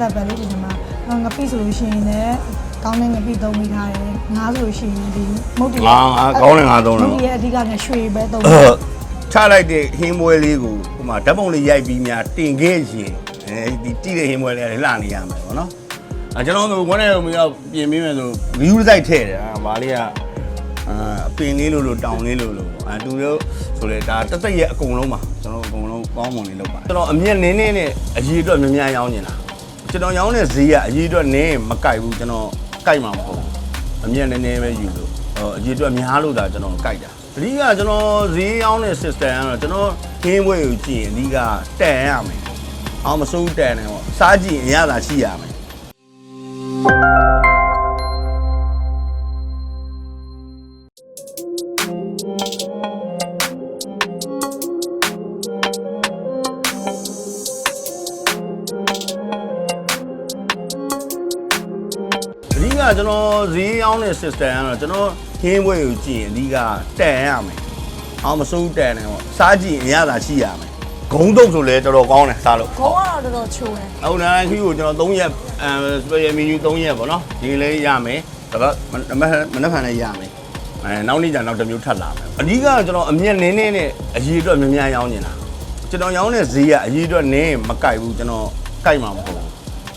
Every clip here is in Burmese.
သက်ပဲလေဒီမှာငပိဆိုလို့ရှိရင်လည်းကောင်းတဲ့ငပိသုံးမိထားတယ်ငါးဆိုလို့ရှိရင်ဒီမုတ်တီငါငါကောင်းတယ်ငါသုံးတယ်မုတ်တီရဲ့အဓိကကရွှေပဲသုံးအဲ့ချလိုက်တဲ့ဟင်းပွဲလေးကိုဟိုမှာဓာတ်ပုံလေးရိုက်ပြီးများတင်ခဲ့ရင်အဲဒီတိတဲ့ဟင်းပွဲလေးကလှနေရမယ်ပေါ့နော်အဲကျွန်တော်တို့ဘွန်းနဲ့မရောက်ပြင်ပေးမယ်ဆို view စိုက်ထည့်တယ်အာဗာလေးကအာအပင်လေးလို့လို့တောင်လေးလို့လို့အဲသူတို့ဆိုလေဒါတက်တက်ရဲ့အကုန်လုံးပါကျွန်တော်အကုန်လုံးကောင်းမွန်လေးလုပ်ပါကျွန်တော်အမျက်နင်းနင်းနဲ့အရေးအတွက်များများရောင်းနေတာ ကျွန်တော်ရောင်းတဲ့ဈေးကအရေးအတွက်နင်းမကိုက်ဘူးကျွန်တော်ကိုက်မှာမဟုတ်ဘူးအမြင့်နည်းနည်းပဲယူလို့ဟိုအကြီးအတွက်များလို့ဒါကျွန်တော်ကြိုက်တာအဓိကကျွန်တော်ဈေးရောင်းတဲ့ system ကတော့ကျွန်တော်ခင်းဘွဲကိုကြည့်ရင်အဓိကတန်ရမယ်အောင်မစိုးတန်တယ်ပေါ့စားကြည့်ရင်အရသာရှိရမယ် ကကျွန်တော်ဈေးရောင်းတဲ့ system ကတော့ကျွန်တော်ခင်းဘွဲကိုကြည့်ရင်အဓိကတန်ရမယ်အောင်မစိုးတန်တယ်ပေါ့စားကြည့်ရင်အရသာရှိရမယ်ဂုံတုတ်ဆိုလဲတော်တော်ကောင်းတယ်စားလို့ခေါင်းကတော့တော်တော်ချိုးတယ်အခုနာခီးကိုကျွန်တော်3ရက်အဲ special menu 3ရက်ပေါ့နော်ဒီလေးရမယ်ဒါပေမဲ့မနက်ဖြန်လည်းရမယ်အဲနောက်နေ့ကျနောက်တစ်မျိုးထပ်လာမယ်အဓိကကျွန်တော်အမျက်နင်းနင်းနဲ့အရေးအတွက်များများရောင်းနေတာကျွန်တော်ရောင်းတဲ့ဈေးကအရေးအတွက်နင်းမကိုက်ဘူးကျွန်တော်ကိုက်မှာမဟုတ်ဘူး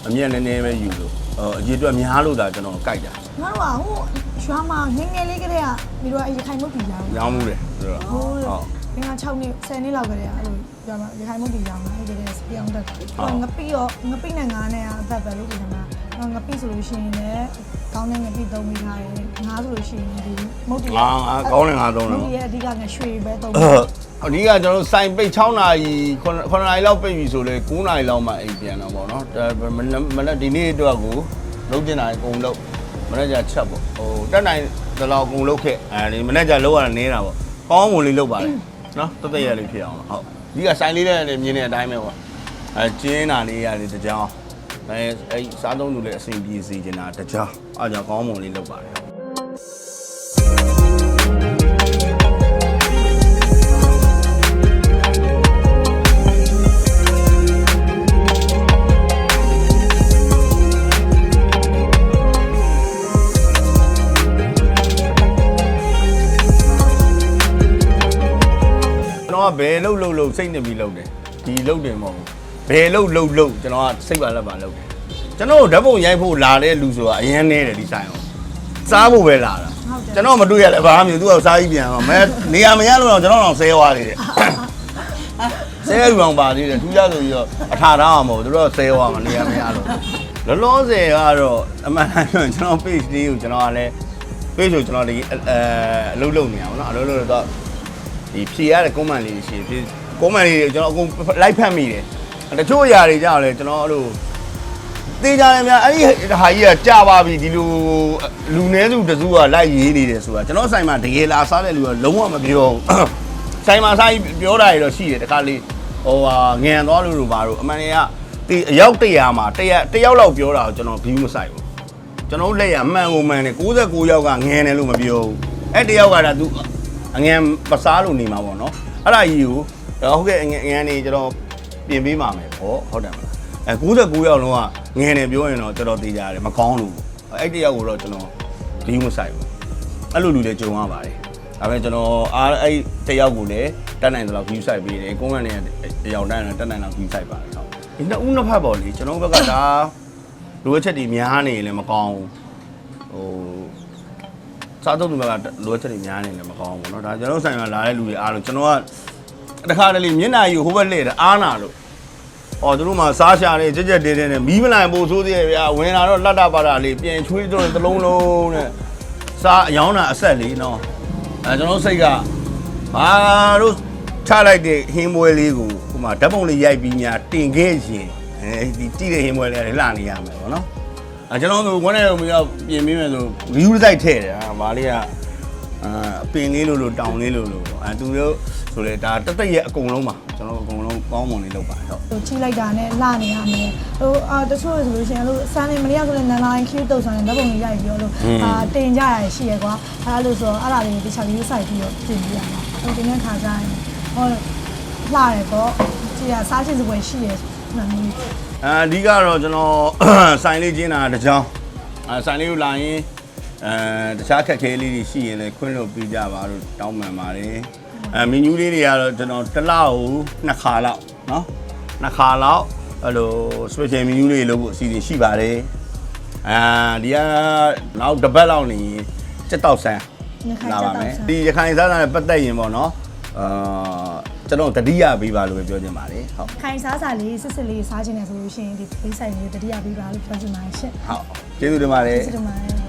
အမျက်နည်းနည်းပဲယူလို့ဟို အရေးအတွက်များလို့ဒါကျွန်တော်ကိုက်တာငါတို့ကဟိုရွာမှာငယ်ငယ်လေးကလေးကပြီးတော့အရခိုင်မုတ်တီရောင်းရောင်းမှုတယ်ဆိုတော့ဟုတ်ဟုတ်ငါ6နှစ်10နှစ်လောက်ကလေးအဲ့လိုရွာမှာရခိုင်မုတ်တီရောင်းတာအဲ့ဒီကလေးစပြောင်းတက်ငပိရောငပိနဲ့ငါးနဲ့အသက်ပဲလေဒီမှာငပိဆိုလို့ရှိရင်လည်းကောင်းတဲ့ငပိသုံးမိထားတယ်ငါးဆိုလို့ရှိရင်ဒီမုတ်တီငါငါကောင်းတယ်ငါသုံးတယ်မုတ်ပေါ့တီရဲ့အဓိကကရွှေပဲသုံး အဓိကကျွန်တော်စိုင်ပိတ်6နာရီ9နာရီလောက်ပိတ်ပြီဆိုလေ9နာရီလောက်မှအိမ်ပြန်တော့ဗောနော်ဒါမနက်မနက်ဒီနေ့အတွက်ကိုလုံးတင်တာအကုန်လုံးမနက်ကျချက်ပေါ့ဟိုတက်နိုင်ဒီလောက်အကုန်လုံးခဲ့အဲဒီမနက်ကျလောက်ရတာနေတာပေါ့ကောင်းမွန်လေးလောက်ပါလေနော်တသက်ရလေးဖြစ်အောင်ဟုတ်ဒီကစိုင်လေးနဲ့မြင်တဲ့အတိုင်းပဲပေါ့အဲကျင်းတာလေးရတယ်တကြောင်အဲအဲစားသုံးသူလည်းအဆင်ပြေစေချင်တာတကြောင်အားကြောင့်ကောင်းမွန်လေးလောက်ပါတ တော်ကဘယ်လှုပ်လှုပ်လှုပ်စိတ်နေပြီးလှုပ်တယ်ဒီလှုပ်တယ်မဟုတ်ဘူးဘယ်လှုပ်လှုပ်လှုပ်ကျွန်တော်ကစိတ်ပါလက်ပါလှုပ်တယ်ကျွန်တော်ဓာတ်ပုံရိုက်ဖို့လာတဲ့လူဆိုတာအရင်နေတယ်ဒီဆိုင်အောင်စားဖို့ပဲလာတာကျွန်တော်မတွေ့ရလဲဘာမှမဖြစ်သူကစားပြီးပြန်တော့မဲနေရာမရလို့တော့ကျွန်တော်တော့ဆဲသွားသေးတယ်ဆဲယူအောင်ပါသေးတယ်ထူးရဆိုပြီးတော့အထာထားအောင်မဟုတ်ဘူးသူတို့ကဆဲသွားမှာနေရာမရလို့လောလောဆယ်ကတော့အမှန်တမ်းပြောရင်ကျွန်တော် page လေးကိုကျွန်တော်ကလည်း page ကိုကျွန်တော်ဒီအဲအလုပ်လုပ်နေရအောင်နော်အလုပ်လုပ်တော့ ဒီဖြေရတဲ့ comment လေးတွေရှိတယ်ဖြေ comment လေးတွေကျွန်တော်အကုန် like ဖတ်မိတယ်တချို့အရာတွေကြောင့်လည်းကျွန်တော်အဲ့လိုသိကြတယ်များအဲ့ဒီဟာကြီးကကြာပါပြီဒီလိုလူနည်းစုတစုကလိုက်ရေးနေတယ်ဆိုတာကျွန်တော်ဆိုင်မှာတကယ်လာစားတဲ့လူကလုံးဝမပြောဘူးဆိုင်မှာစားပြီးပြောတာတွေတော့ရှိတယ်တခါလေးဟိုဟာငန်သွားလို့လို့ပါတော့အမှန်တကယ်ကဒီအယောက်100မှာ100 1ယောက်လောက်ပြောတာကိုကျွန်တော် view မဆိုင်ဘူးကျွန်တော်တို့လက်ရအမှန်ကိုမှန်တယ်69ယောက်ကငန်တယ်လို့မပြောဘူးအဲ့တယောက်ကဒါသူ အငန်ပစားလို့နေမှာပေါ့နော်အဲ့ဒါကြီးကိုဟုတ်ကဲ့အငန်အငန်နေကျွန်တော်ပြင်ပေးပါမယ်ဟောဟုတ်တယ်မလားအဲ99ရောက်လုံးကငန်နေပြောရင်တော့တော်တော်သေးကြတယ်မကောင်းလို့အဲ့တယောက်ကိုတော့ကျွန်တော်ဒီမဆိုင်ဘူးအဲ့လိုလူတွေကြုံရပါတယ်ဒါပေမဲ့ကျွန်တော်အားအဲ့တယောက်ကိုလည်းတက်နိုင်တယ်လို့ view site ပေးတယ်ကုန်းကနေတယောက်တိုင်းလည်းတက်နိုင်တော့ view site ပါတယ်ဟုတ်ဒီနှစ်ဦးနှစ်ဖက်ပေါ့လေကျွန်တော်ဘက်ကဒါလိုအပ်ချက်တွေများနေရင်လည်းမကောင်းဘူးဟို စားသုံးသူဘက်ကလိုအပ်ချက်တွေများနေတယ်မကောင်းဘူးเนาะဒါကျွန်တော်ဆိုင်မှာလာတဲ့လူတွေအားလုံးကျွန်တော်ကတခါတလေမျက်နှာကြီးဟိုဘက်လှည့်တယ်အားနာလို့အော်သူတို့မှစားရှာနေကြက်ကြက်တင်းတင်းနဲ့မီးမနိုင်ပို့ဆိုးသေးရဲ့ဗျာဝင်လာတော့လတ်တာပါတာလေးပြင်ချွေးတော့တစ်လုံးလုံးနဲ့စားအယောင်းတာအဆက်လေးเนาะအဲကျွန်တော်စိတ်ကဘာတို့ချလိုက်တဲ့ဟင်းပွဲလေးကိုဟိုမှာဓာတ်ပုံလေးရိုက်ပြီးညာတင်ခဲ့ရင်အဲဒီတိတဲ့ဟင်းပွဲလေးကလှနေရမယ်ပေါ့เนาะ အဲကျွန်တော်တို့ဝန်းထဲကိုရောက်ပြင်ပေးမယ်ဆို view စိုက်ထည့်တယ်ဟာဗာလေးကအာအပင်လေးလို့လို့တောင်လေးလို့လို့အဲသူတို့ဆိုလေဒါတက်တက်ရဲ့အကုန်လုံးပါကျွန်တော်အကုန်လုံးကောင်းမွန်လေးလုပ်ပါတယ်ဟုတ်ဟိုချိလိုက်တာနဲ့လှနေရမယ်ဟိုအာတချို့ဆိုလို့ရှိရင်အဲ့လိုစမ်းနေမနေ့ကဆိုလည်းနန်လိုင်း queue တုတ်ဆန်းတဲ့ဓာတ်ပုံလေးရိုက်ပြီးတော့လို့အာတင်ကြရရှိရကွာအဲ့လိုဆိုတော့အဲ့ဒါလေးတခြား view site ပြီးတော့တင်ပြရမှာဟိုတင်တဲ့ခါကျရင်ဟောလှတယ်ပေါ့ကြည်ရစားချင်းစပွဲရှိရမှန်ပြီ အအဓိကတော့ကျွန်တော်ဆိုင်လေးကျင်းတာတစ်ကြောင်းအဲဆိုင်လေးကိုလာရင်အဲတခြားခက်ခဲလေးတွေရှိရင်လည်းခွင့်လို့ပြကြပါလို့တောင်းပန်ပါတယ်အဲမင်းညူးလေးတွေကတော့ကျွန်တော်တစ်လောက်ကိုနှစ်ခါလောက်နော်နှစ်ခါလောက်အဲ့လို special menu လေးလုပ်ဖို့အစီအစဉ်ရှိပါတယ်အာဒီကနောက်တစ်ပတ်လောက်နေရင်စက်တော့ဆန်းညခိုင်လာချက်ပါတော့မယ်ဆန်းဒီရခိုင်စားတာနဲ့ပတ်သက်ရင်ပေါ့နော်အာ ကျွန်တော်တတိယပေးပါလို့ပဲပြောချင်ပါတယ်ဟုတ်ခိုင်စားစာလေးစစ်စစ်လေးစားခြင်းနဲ့ဆိုလို့ရှိရင်ဒီဖေးဆိုင်လေးတတိယပေးပါလို့ပြောချင်ပါတယ်ရှင့်ဟုတ်ကျေးဇူးတင်ပါတယ်စစ်တမန်